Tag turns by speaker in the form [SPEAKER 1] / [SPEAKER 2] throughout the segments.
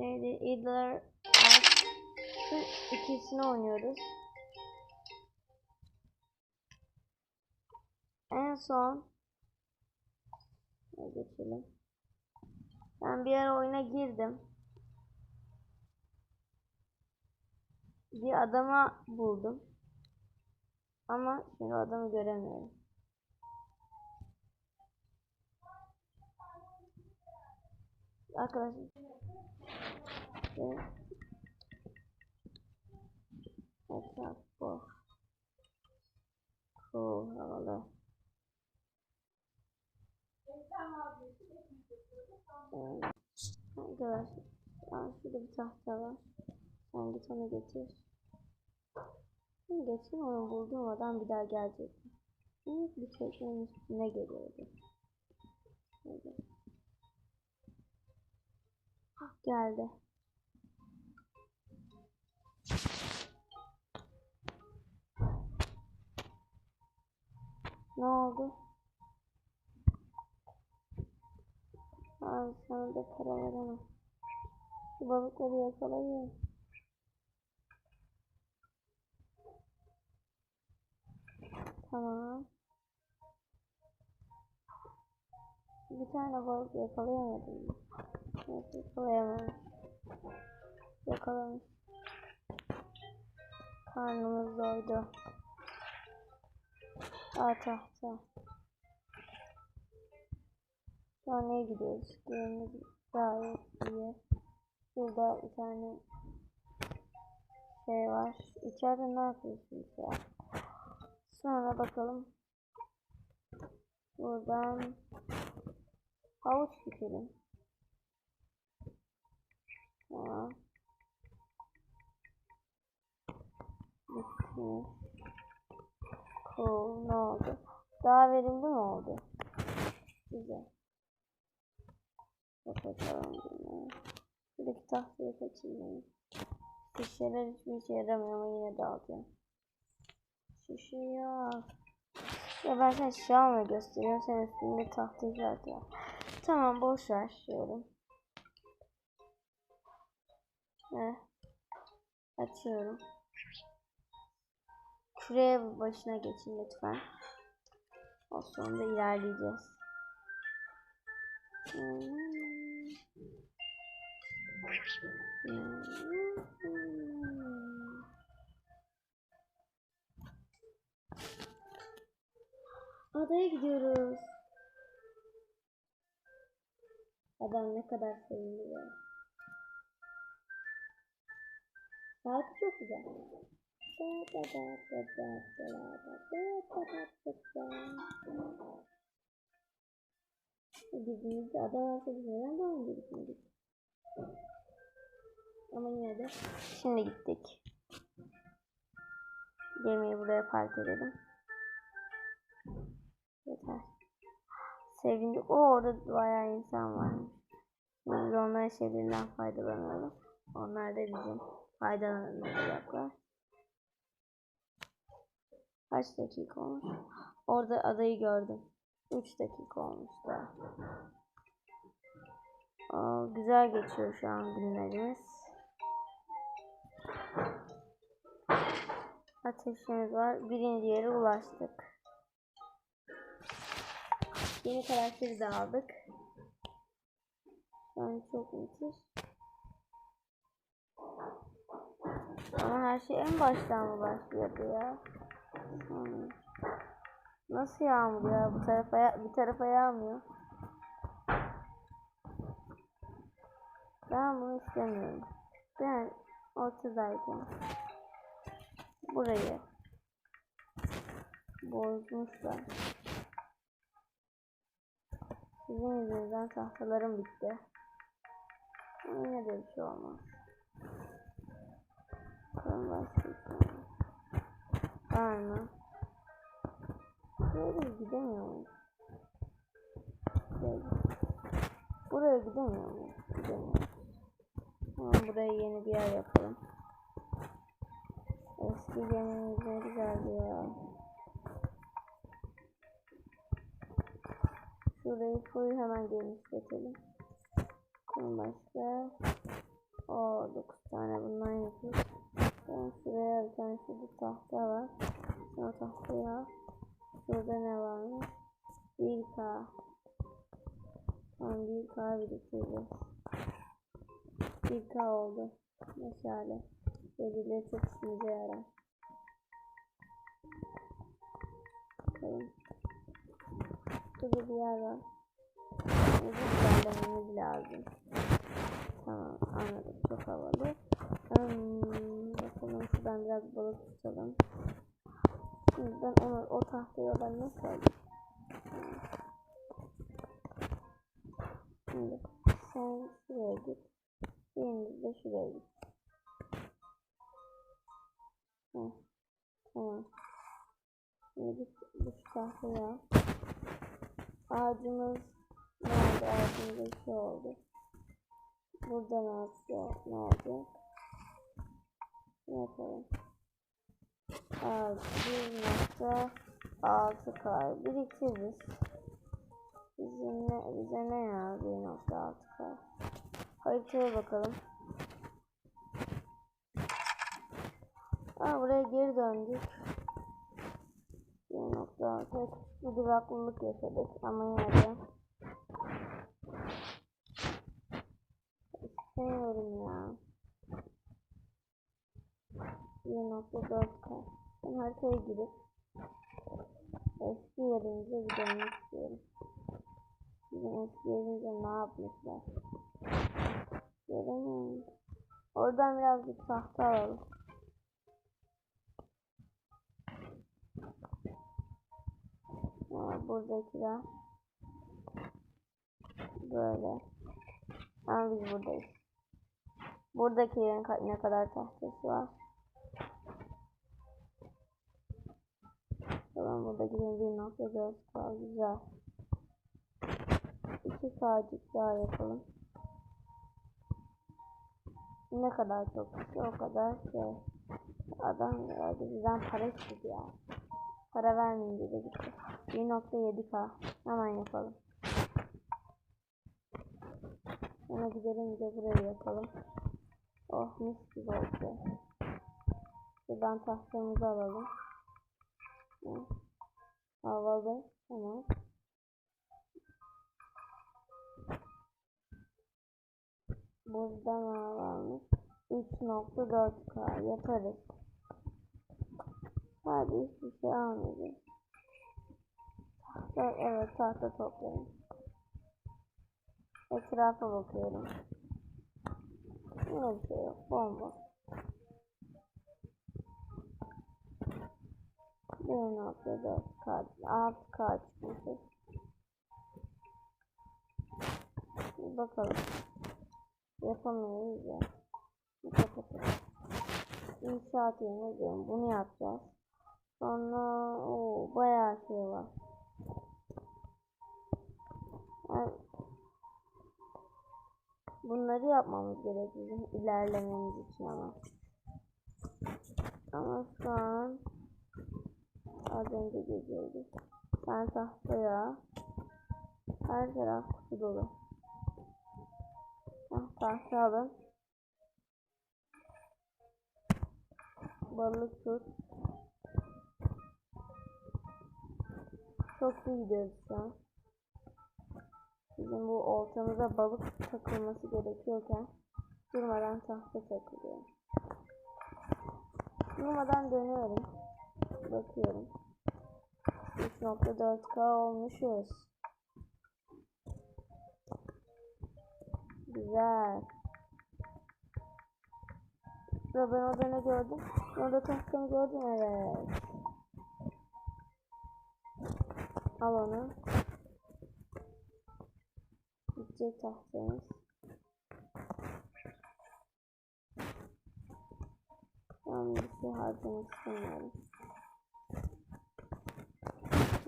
[SPEAKER 1] neydi? Idler Şu ikisini oynuyoruz. En son Şöyle geçelim. Ben bir ara oyuna girdim. Bir adama buldum. Ama şimdi adamı göremiyorum. Arkadaşlar. Etraf bu. Cool havalı. Evet. Arkadaşlar. Şurada bir tahta var. Sen git onu getir. Şimdi geçen onu bulduğum adam bir daha gelecek. Minik bir teknenin üstüne geliyordu. Şöyle. Geldi. Ne oldu? Abi sana da para veremem. Şu balıkları yakalayın. Tamam. Bir tane balık yakalayamadım. Yakalayamamış. Yakalamış. Karnımız doydu. Aa tahta. Şu an neye gidiyoruz? Yerimiz gayet iyi. Şurada bir tane şey var. İçeride ne yapıyorsunuz ya? Sonra bakalım. Buradan havuç dikelim. Tamam. Bitti. Cool. Ne oldu? Daha verimli mi oldu? Güzel. Kapatalım bunu. Şuradaki tahtayı kaçırmayın. Şişeler hiçbir işe yaramıyor ama yine de alacağım. Şişe yok. Ya ben sana şişe almayı gösteriyorum. Sen üstünde tahta işareti var. Tamam boş ver diyorum. Heh. Açıyorum. Şuraya başına geçin lütfen. O sonunda ilerleyeceğiz. Adaya gidiyoruz. Adam ne kadar sevindi ya. Şarkı çok güzel. Gizimizde ada varsa biz neden daha önce gitmedik? Ama yine de şimdi gittik. Gemiyi buraya park edelim. Yeter. Sevinci. O orada bayağı insan varmış. Şimdi onların şeylerinden faydalanalım. Onlar da bizim faydalanacaklar. Kaç dakika olmuş? Orada adayı gördüm. 3 dakika olmuş daha. Aa, güzel geçiyor şu an günlerimiz. Ateşimiz var. Birinci yere ulaştık. Yeni karakteri de aldık. An çok müthiş. Ama her şey en baştan mı başlıyordu ya? Hmm. Nasıl yağmur ya? Bu tarafa ya bir tarafa yağmıyor. Ben bunu istemiyorum. Ben ortadayken burayı bozmuşlar. Sizin yüzünüzden tahtalarım bitti. Yine de bir şey olmaz. Bakalım olmaz. Var mı? Böyle gidemiyor muyuz? Böyle. Buraya gidemiyor muyuz? Gidemiyoruz. Tamam buraya yeni bir yer yapalım. Eski gemimiz ne güzeldi ya. Şurayı full hemen genişletelim. Bakalım başka. 9 tane bundan yapayım. Ben şuraya bir tane şurada tahta var. Sonra tahtaya şurada ne varmış? 1K. Tamam 1K biriktireceğiz. 1K oldu. Meşale. Belirli çok işimize yarar. Bakalım. Şurada bir yer var. İlerlememiz lazım. Tamam anladım. Çok havalı. Hmm, şuradan biraz balık tutalım. Şimdi ben onu, o tahtayı ben nasıl alayım? Şimdi sen şuraya git. Biriniz de şuraya git. Heh, tamam. Şimdi git bu şu tahtayı al. Ağacımız nerede? Ağacımızda bir şey oldu. Burada ne yapıyor? Ne olacak? Ne yapalım? Ağaç 1.6K biriktiririz. Bize ne, bize ne ya 1.6K? Haritaya bakalım. Aa buraya geri döndük. 1.6 küçük bir duraklılık yaşadık ama yine de istemiyorum ya. 1.4K Ben haritaya girip eski yerimize bir dönmek istiyorum. Bizim eski yerimizde ne yapmışlar? Göremiyorum. Oradan birazcık tahta alalım. Aa, buradakiler böyle. Ama biz buradayız. Buradakilerin ne kadar tahtası var? Tamam buradakilerin 1.4 k güzel. 2 k'cık daha yapalım. Ne kadar çok kişi o kadar şey. Adam geldi bizden para istedi ya. Para vermeyin dedi gitti. 1.7k hemen yapalım. Sonra gidelim bir de burayı yapalım. Oh mis gibi oldu. Şuradan tahtamızı alalım. Hı. Havalı. Tamam. Burada ne varmış? 3.4k yaparız. Hadi hiçbir şey almayacağız. Tahta, evet tahta toplayın. Etrafa bakıyorum. Yine bir şey yok. Bomba. Bir nokta dört kaç, alt kaç çıkmışız. Bir bakalım. Yapamıyoruz ya. Kapatalım. İnşaat yerine diyorum. Bunu yapacağız. Sonra o bayağı şey var. Yani bunları yapmamız gerek bizim ilerlememiz için ama. Ama şu an az önce geziyorduk. Sen tahtaya her taraf kutu dolu. Ah, tahta alın. Balık tut. Çok iyi gidiyoruz şu an. Bizim bu oltamıza balık takılması gerekiyorken durmadan tahta takılıyor. Durmadan dönüyorum. Bakıyorum. 3.4k olmuşuz. Güzel. Ve ben orada ne gördüm? Orada tahtamı gördüm evet. Al onu. Gidecek tahtamız. Ben bir şey harcamak istemiyorum.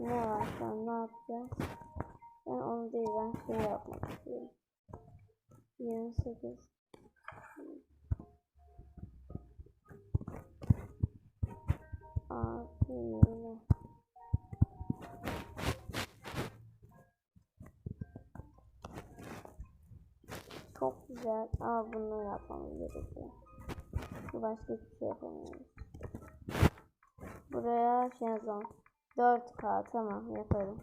[SPEAKER 1] Ne var şu an ne yapacağız? Ben onu değil ben şey yapmak istiyorum. 28 Altı yirmi Çok güzel. Aa bunu yapmamız gerekiyor. Başka hiçbir şey yapamıyoruz. Buraya şey yazalım. 4K tamam yaparım.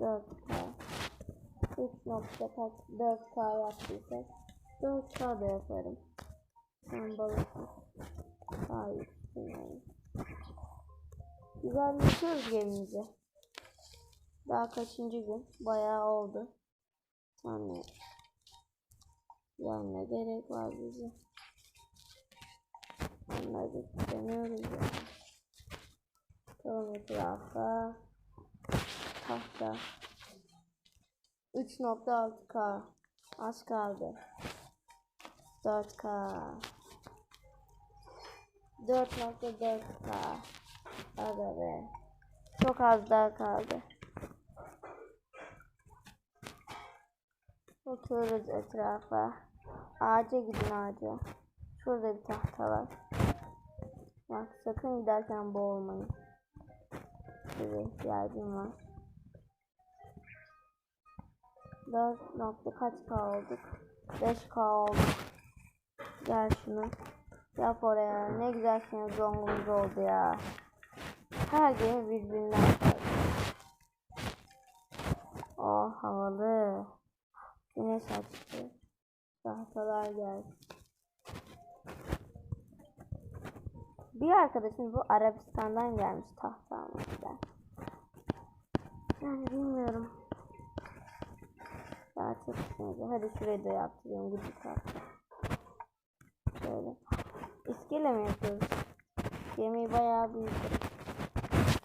[SPEAKER 1] 4K. 3 nokta kaç 4K yaptıysak 4K da yaparım. Sen balıksın. Hayır. bilmiyorum. Güzel yapıyoruz gemimizi. Daha kaçıncı gün? Bayağı oldu. Yani yani gerek var bize? Onları deniyoruz ya. Tamam etrafa. Tahta. 3.6K. Az kaldı. 4K. 4.4K. Aga be. Çok az daha kaldı. Bakıyoruz etrafa. Ağaca gidin ağaca. Şurada bir tahta var. Bak sakın giderken boğulmayın. Şuraya ihtiyacım var. 4 nokta kaç K olduk? 5K olduk. Gel şunu. Yap oraya. Ne güzel şimdi zongumuz oldu ya. Her gemi birbirinden farklı. Oh havalı. Güneş açtı. Tahtalar geldi. Bir arkadaşım bu Arabistan'dan gelmiş tahta almışlar. Yani bilmiyorum. Daha çok işimize. Hadi şurayı da yaptırıyorum. Gıcık. Şöyle. İskele mi yapıyoruz? Gemiyi bayağı büyüttük.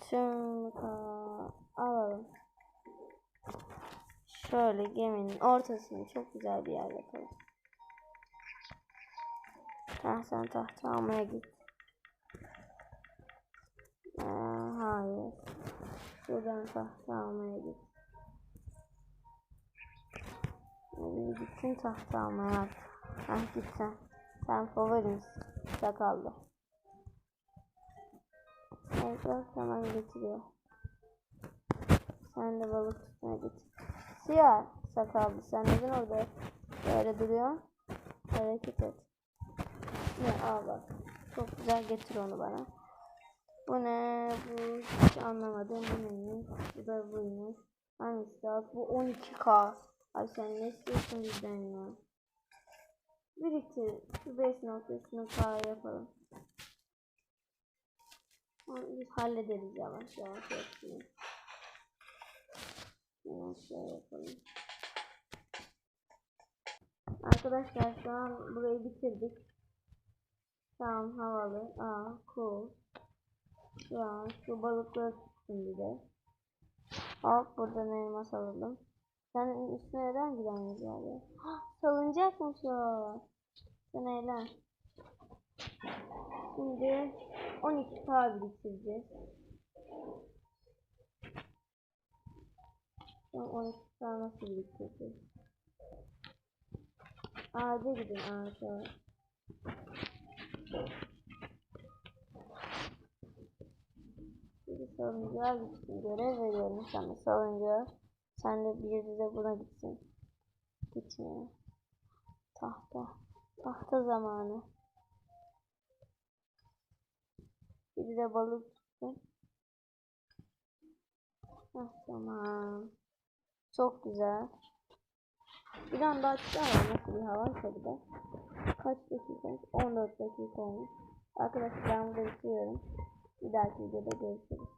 [SPEAKER 1] Tüm alalım. Şöyle geminin ortasını çok güzel bir yer yapalım. Ha, sen tahta almaya git. Ee, hayır. Buradan tahta almaya git. Hadi gitsin tahta almaya artık. Hah git sen. Sen favorimsin. Sakallı. Evet hemen getiriyor. Sen de balık tutmaya git. Siyah sakallı. Sen neden orada böyle duruyorsun? Hareket et. Ne al bak. Çok güzel getir onu bana. Bu ne? Bu hiç anlamadım. Bu neymiş? Bu da buymuş. Hangisi daha? Bu 12K. Ay sen ne istiyorsun bizden ya? Biriktir. Şu 5 noktasını K yapalım. Biz hallederiz yavaş yavaş hepsini. Hemen şöyle yapalım. Arkadaşlar şu an burayı bitirdik. Tamam havalı. Aa cool. Şu an şu balıkları tutsun bir de. Hop buradan elmas alalım. Sen üstüne neden gidemiyoruz abi? Salıncakmış o. Sen eğlen. Şimdi 12 k biriktireceğiz. Sen 12 k nasıl biriktireceğiz? Ağaca gidin ağaca. Salıncağa gitsin. Görev veriyorum sana salıncağa. Sen de bir de buna gitsin. Gitmiyor. Tahta. Tahta zamanı. Bir de balık tutsun. Heh, tamam. Çok güzel. Bir an daha çıkaralım. Nasıl bir hava bir de. Kaç dakika? 14 dakika olmuş. Arkadaşlar ben burada bitiriyorum. Bir dahaki videoda görüşürüz.